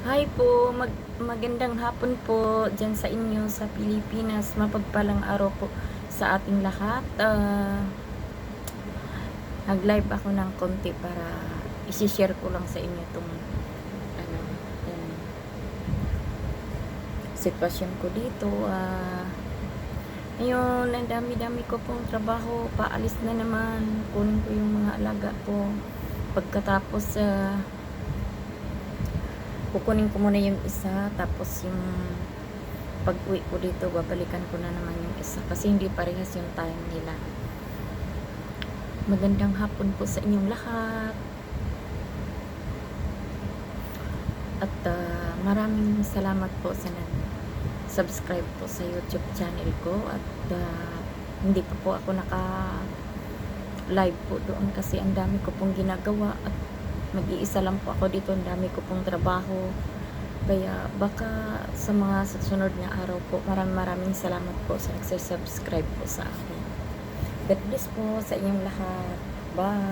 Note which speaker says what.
Speaker 1: Hi po, mag magandang hapon po dyan sa inyo sa Pilipinas. Mapagpalang araw po sa ating lahat. Ah, nag-live ako ng konti para isi-share ko lang sa inyo itong ano, yung sitwasyon ko dito. Ah, ngayon, ang dami-dami ko pong trabaho. Paalis na naman. Kunin ko yung mga alaga ko. Pagkatapos, ah, kukunin ko muna yung isa tapos yung pag uwi ko dito babalikan ko na naman yung isa kasi hindi parehas yung time nila. Magandang hapon po sa inyong lahat. At ah, maraming salamat po sa nag subscribe po sa youtube channel ko at ah, hindi pa po ako naka live po doon kasi ang dami ko pong ginagawa at mag-iisa lang po ako dito, ang dami ko pong trabaho. Kaya baka sa mga susunod na araw po, maraming maraming salamat po sa nagsasubscribe po sa akin. God bless po sa inyong lahat. Bye!